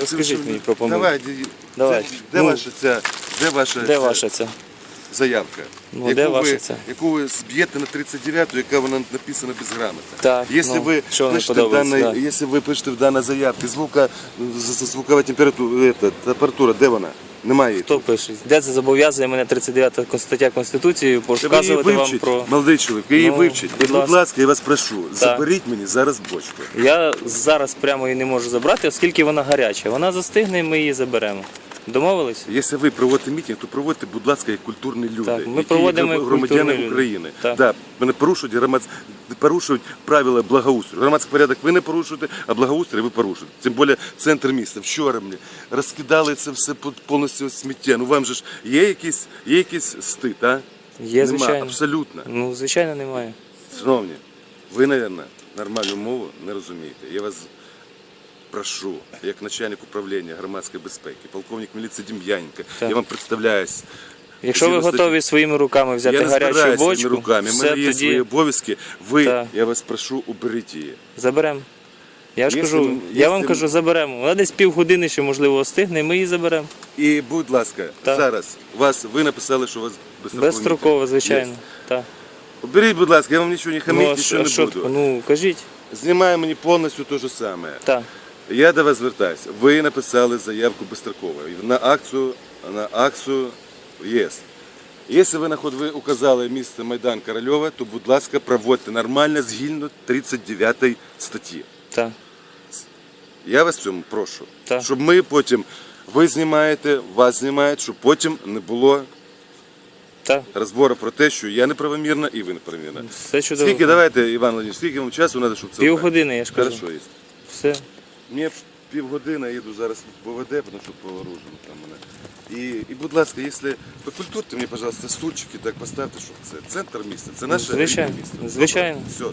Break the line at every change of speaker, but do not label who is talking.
Розкажіть мені про помилку.
Давай,
Давай.
це- Де
Ну,
ваша ця, де ваша
Де
ця
ваша ця?
заявка?
Ну,
яку
де
ви,
ваша ця?
Яку ви зб'єте на 39-ту, яка вона написана безграмотно.
Так,
Якщо
ну,
ви
що
пишете в даній,
да.
якщо ви пишете в даній заявці звука, звукова температура, ета, температура, де вона? Немає.
Хто пише? Де це зобов'язує мене 39 стаття Конституції показувати вам про.
молодий чоловік, ви її
Ну,
вивчіть.
будь
Будь
ласка.
ласка, я вас прошу, заберіть мені зараз бочку.
Я зараз прямо її не можу забрати, оскільки вона гаряча. Вона застигне, і ми її заберемо. Домовились?
Якщо ви проводите мітинг, то проводьте, будь ласка, як культурні люди,
Так, ми
які
проводимо як
громадяни
люди.
України.
Так.
Да, вони порушують громад... порушують правила благоустрою. Громадський порядок ви не порушуєте, а благоустрій ви порушуєте. Тим більше центр міста. Вчора мені розкидали це все повністю сміття. Ну вам же ж є якийсь, є якийсь стид, а?
Є,
Нема,
звичайно.
абсолютно.
Ну, звичайно, немає.
Шановні, ви, мабуть, нормальну мову не розумієте. Я вас прошу, як начальник управління громадської безпеки, полковник міліції Дем'яненко,
Так.
я вам представляюсь.
Якщо ви готові своїми руками взяти
я не
гарячу бочку,
руками,
все
мене є свої обов'язки. Ви,
Так.
я вас прошу, уберіть її.
заберемо. Я ж
Якщо-
кажу, я вам
якщо-
кажу, заберемо. Вона десь півгодини ще, можливо, остигне, і ми її заберемо.
І, будь ласка,
Так.
зараз вас, ви написали, що у вас безстроковий
Безстроково, звичайно. Так.
Уберіть, будь ласка, я вам нічого не хамить,
Ну,
нічого не
що-
буду.
ну, кажіть.
Знімає мені повністю те ж саме.
Так.
Я до вас звертаюся. Ви написали заявку безстроково на акцію, на акцію ЄС. Якщо ви, наход, ви указали місце Майдан Корольова, то, будь ласка, проводьте нормально згідно 39 статті.
Так.
Я вас в цьому прошу.
Так.
Щоб ми потім, ви знімаєте, вас знімають, щоб потім не було
Так.
розбору про те, що я неправомірна і ви неправомірна.
Все чудово.
Скільки, давайте, Іван Владимирович, скільки вам часу треба, щоб це обрати?
Півгодини, я ж кажу.
Хорошо, є.
Все.
Мені півгодини, я їду зараз в ПВД, тому що поворожено там мене. І, і, будь ласка, якщо покультурте мені, пожалуйста, стульчики, так поставте, щоб це центр міста, це наше
Звичайно,
рідне місто.
звичайно.
Все.